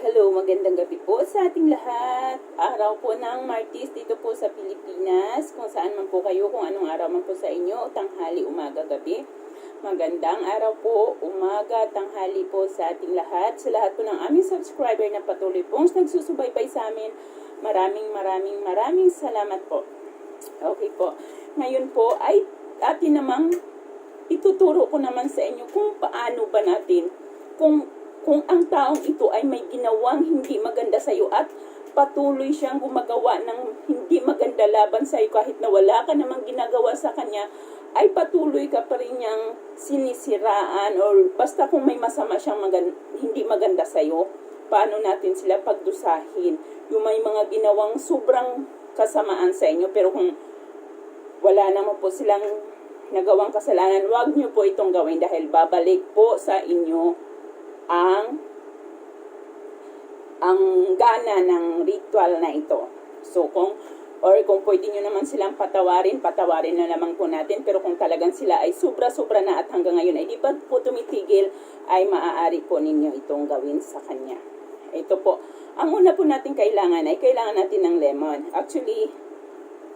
Hello, magandang gabi po sa ating lahat. Araw po ng Martis dito po sa Pilipinas. Kung saan man po kayo, kung anong araw man po sa inyo, tanghali, umaga, gabi. Magandang araw po, umaga, tanghali po sa ating lahat. Sa lahat po ng aming subscriber na patuloy pong nagsusubaybay sa amin. Maraming maraming maraming salamat po. Okay po. Ngayon po ay atin namang ituturo ko naman sa inyo kung paano ba natin kung kung ang taong ito ay may ginawang hindi maganda sa iyo at patuloy siyang gumagawa ng hindi maganda laban sa iyo kahit na wala ka namang ginagawa sa kanya ay patuloy ka pa rin niyang sinisiraan or basta kung may masama siyang magan- hindi maganda sa iyo paano natin sila pagdusahin? Yung may mga ginawang sobrang kasamaan sa inyo pero kung wala naman po silang nagawang kasalanan, huwag niyo po itong gawin dahil babalik po sa inyo ang ang gana ng ritual na ito. So kung or kung pwede nyo naman silang patawarin, patawarin na naman po natin. Pero kung talagang sila ay sobra-sobra na at hanggang ngayon ay di pa po tumitigil, ay maaari po ninyo itong gawin sa kanya. Ito po. Ang una po natin kailangan ay kailangan natin ng lemon. Actually,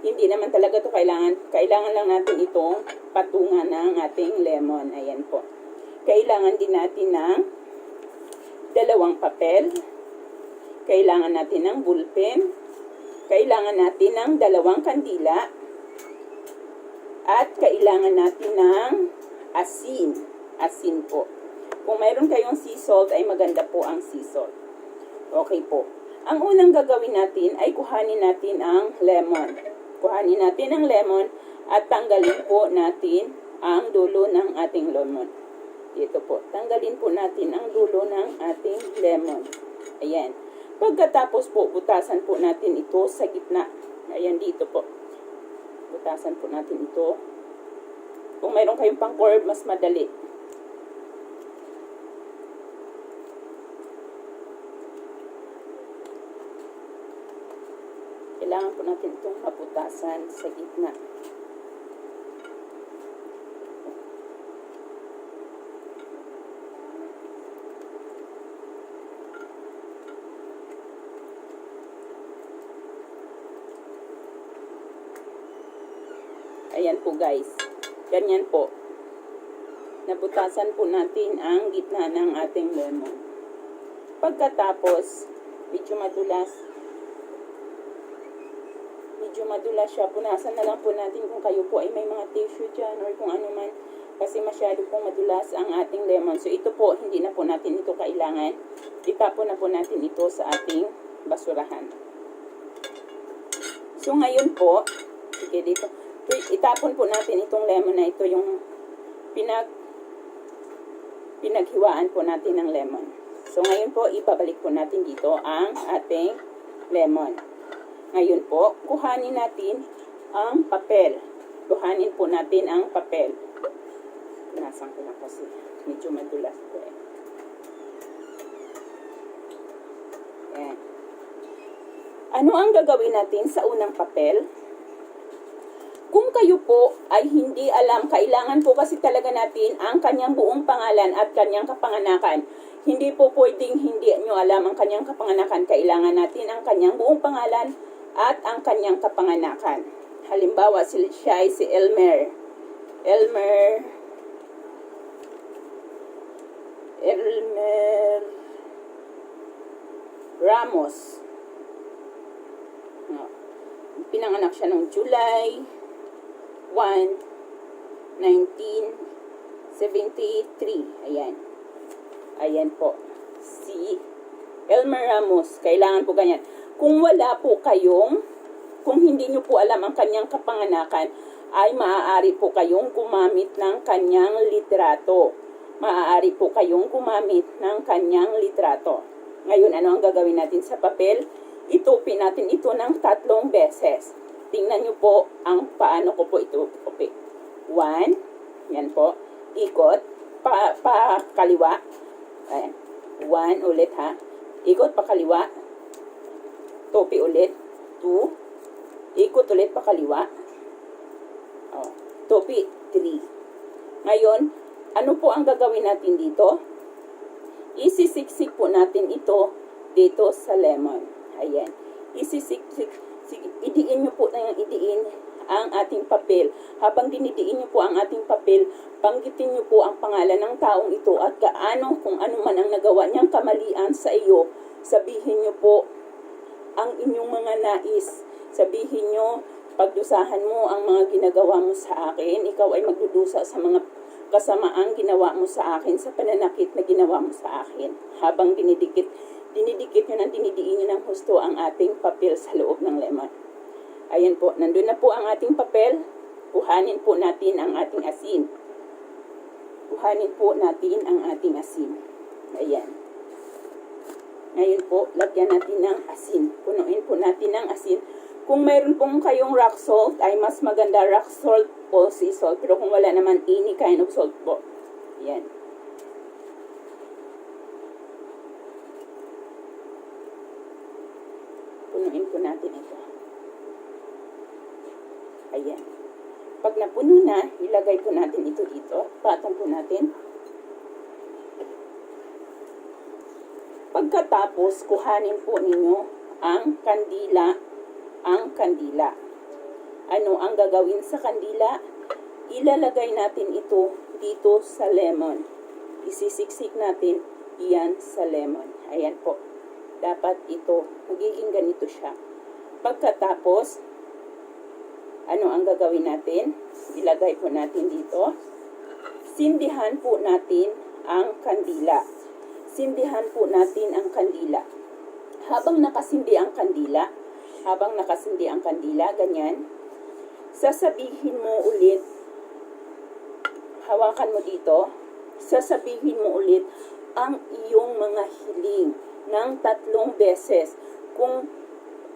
hindi naman talaga to kailangan. Kailangan lang natin itong patungan ng ating lemon. Ayan po. Kailangan din natin ng dalawang papel. Kailangan natin ng bullpen. Kailangan natin ng dalawang kandila. At kailangan natin ng asin. Asin po. Kung mayroon kayong sea salt, ay maganda po ang sea salt. Okay po. Ang unang gagawin natin ay kuhanin natin ang lemon. Kuhanin natin ang lemon at tanggalin po natin ang dulo ng ating lemon. Dito po. Tanggalin po natin ang dulo ng ating lemon. Ayan. Pagkatapos po, butasan po natin ito sa gitna. Ayan dito po. Butasan po natin ito. Kung mayroon kayong pang curve, mas madali. Kailangan po natin itong mabutasan sa gitna. Ayan po guys. Ganyan po. Nabutasan po natin ang gitna ng ating lemon. Pagkatapos, medyo madulas. Medyo madulas siya. Punasan na lang po natin kung kayo po ay may mga tissue dyan or kung ano man. Kasi masyado pong madulas ang ating lemon. So ito po, hindi na po natin ito kailangan. Itapon na po natin ito sa ating basurahan. So ngayon po, sige dito, itapon po natin itong lemon na ito, yung pinag pinaghiwaan po natin ng lemon. So ngayon po, ipabalik po natin dito ang ating lemon. Ngayon po, kuhanin natin ang papel. Kuhanin po natin ang papel. Punasan ko lang kasi medyo madulas po eh. Ano ang gagawin natin sa unang papel? Kung kayo po ay hindi alam, kailangan po kasi talaga natin ang kanyang buong pangalan at kanyang kapanganakan. Hindi po pwedeng hindi nyo alam ang kanyang kapanganakan. Kailangan natin ang kanyang buong pangalan at ang kanyang kapanganakan. Halimbawa, si- siya ay si Elmer. Elmer. Elmer Ramos. No. Pinanganak siya noong July 1, 1973. Ayan. Ayan po. Si Elmer Ramos. Kailangan po ganyan. Kung wala po kayong, kung hindi nyo po alam ang kanyang kapanganakan, ay maaari po kayong gumamit ng kanyang litrato. Maaari po kayong gumamit ng kanyang litrato. Ngayon, ano ang gagawin natin sa papel? Itupin natin ito ng tatlong beses. Tingnan nyo po ang paano ko po ito okay. One, yan po, ikot, pa, pa kaliwa. Ayan. One ulit ha. Ikot pa kaliwa. Topi ulit. Two. Ikot ulit pa kaliwa. Oh. Topi, three. Ngayon, ano po ang gagawin natin dito? Isisiksik po natin ito dito sa lemon. Ayan. Isisiksik, idiin nyo po na yung idiin ang ating papel. Habang dinidiin nyo po ang ating papel, banggitin nyo po ang pangalan ng taong ito at kaano kung ano man ang nagawa niyang kamalian sa iyo, sabihin nyo po ang inyong mga nais. Sabihin nyo, pagdusahan mo ang mga ginagawa mo sa akin, ikaw ay magdudusa sa mga kasamaang ginawa mo sa akin, sa pananakit na ginawa mo sa akin. Habang dinidikit, dinidikit nyo ng dinidiin nyo ng husto ang ating papel sa loob ng lemon. Ayan po, nandun na po ang ating papel. Kuhanin po natin ang ating asin. Kuhanin po natin ang ating asin. Ayan. Ngayon po, lagyan natin ng asin. Punuin po natin ng asin. Kung mayroon pong kayong rock salt, ay mas maganda rock salt o sea salt. Pero kung wala naman, any kind of salt po. Yan. Punuin po natin ito. Ayan. Pag napuno na, ilagay po natin ito dito. Patong po natin. Pagkatapos, kuhanin po ninyo ang kandila, ang kandila. Ano ang gagawin sa kandila? Ilalagay natin ito dito sa lemon. Isisiksik natin iyan sa lemon. Ayan po. Dapat ito, magiging ganito siya. Pagkatapos, ano ang gagawin natin? Ilagay po natin dito. Sindihan po natin ang kandila sindihan po natin ang kandila. Habang nakasindi ang kandila, habang nakasindi ang kandila, ganyan, sasabihin mo ulit, hawakan mo dito, sasabihin mo ulit ang iyong mga hiling ng tatlong beses kung,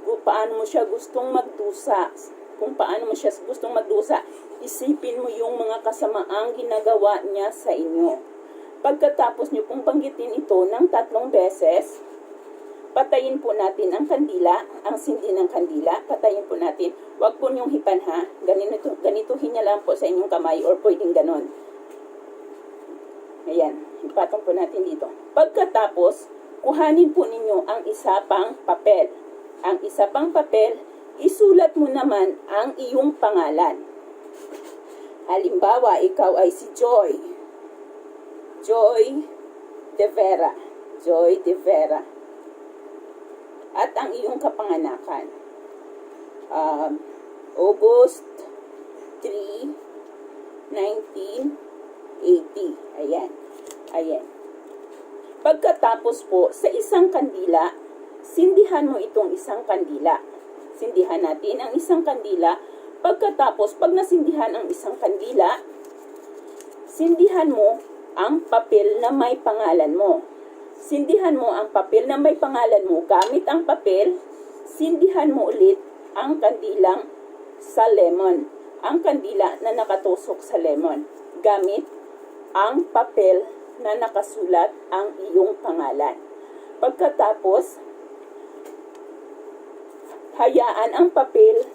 kung paano mo siya gustong magdusa, kung paano mo siya gustong magdusa, isipin mo yung mga kasamaang ginagawa niya sa inyo. Pagkatapos nyo pong banggitin ito ng tatlong beses, patayin po natin ang kandila, ang sindi ng kandila, patayin po natin. Huwag po niyong hipan ha, ganito, ganituhin niya lang po sa inyong kamay or pwedeng ganon. Ayan, ipatong po natin dito. Pagkatapos, kuhanin po ninyo ang isa pang papel. Ang isa pang papel, isulat mo naman ang iyong pangalan. Halimbawa, ikaw ay si Joy. Joy de Vera. Joy de Vera. At ang iyong kapanganakan. Um, August 3, 1980. Ayan. Ayan. Pagkatapos po, sa isang kandila, sindihan mo itong isang kandila. Sindihan natin ang isang kandila. Pagkatapos, pag nasindihan ang isang kandila, sindihan mo ang papel na may pangalan mo. Sindihan mo ang papel na may pangalan mo gamit ang papel. Sindihan mo ulit ang kandilang sa lemon. Ang kandila na nakatusok sa lemon. Gamit ang papel na nakasulat ang iyong pangalan. Pagkatapos, hayaan ang papel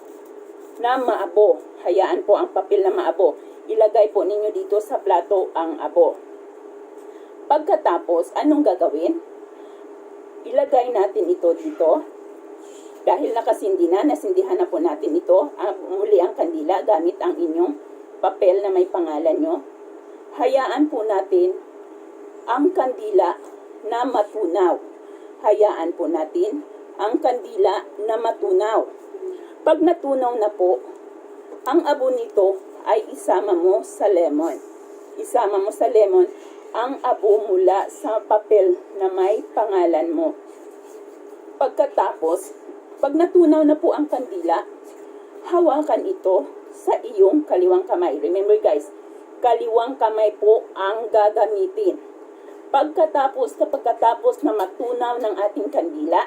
na maabo. Hayaan po ang papel na maabo. Ilagay po ninyo dito sa plato ang abo. Pagkatapos, anong gagawin? Ilagay natin ito dito. Dahil nakasindi na, nasindihan na po natin ito. Ang, muli ang kandila gamit ang inyong papel na may pangalan nyo. Hayaan po natin ang kandila na matunaw. Hayaan po natin ang kandila na matunaw. Pag natunaw na po, ang abo nito ay isama mo sa lemon. Isama mo sa lemon ang abo mula sa papel na may pangalan mo. Pagkatapos, pag natunaw na po ang kandila, hawakan ito sa iyong kaliwang kamay. Remember guys, kaliwang kamay po ang gagamitin. Pagkatapos, kapagkatapos na matunaw ng ating kandila,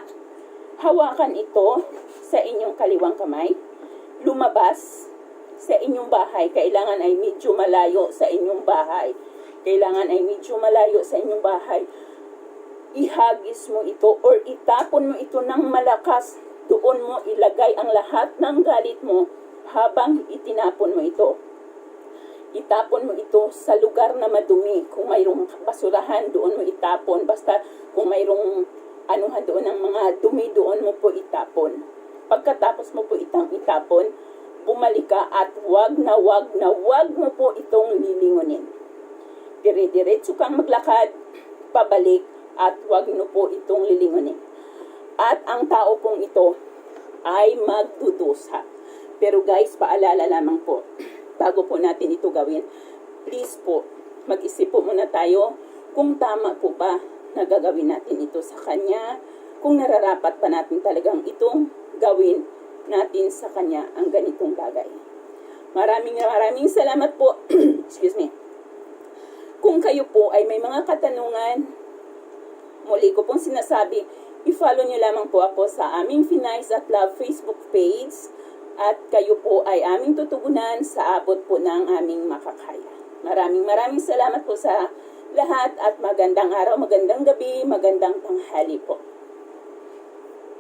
hawakan ito sa inyong kaliwang kamay, lumabas sa inyong bahay. Kailangan ay medyo malayo sa inyong bahay kailangan ay medyo malayo sa inyong bahay. Ihagis mo ito or itapon mo ito ng malakas. Doon mo ilagay ang lahat ng galit mo habang itinapon mo ito. Itapon mo ito sa lugar na madumi. Kung mayroong basurahan, doon mo itapon. Basta kung mayroong anuhan doon ng mga dumi doon mo po itapon. Pagkatapos mo po itang itapon, bumalik ka at wag na wag na wag mo po itong lilingunin. Dire-diretso kang maglakad, pabalik, at wag mo po itong lilingunin. At ang tao pong ito ay magdudusa. Pero guys, paalala lamang po, bago po natin ito gawin, please po, mag-isip po muna tayo kung tama po ba na gagawin natin ito sa Kanya, kung nararapat pa natin talagang itong gawin natin sa Kanya ang ganitong bagay. Maraming maraming salamat po. Excuse me. Kung kayo po ay may mga katanungan, muli ko pong sinasabi, i-follow nyo lamang po ako sa aming Finais at Love Facebook page at kayo po ay aming tutugunan sa abot po ng aming makakaya. Maraming maraming salamat po sa lahat at magandang araw, magandang gabi, magandang tanghali po.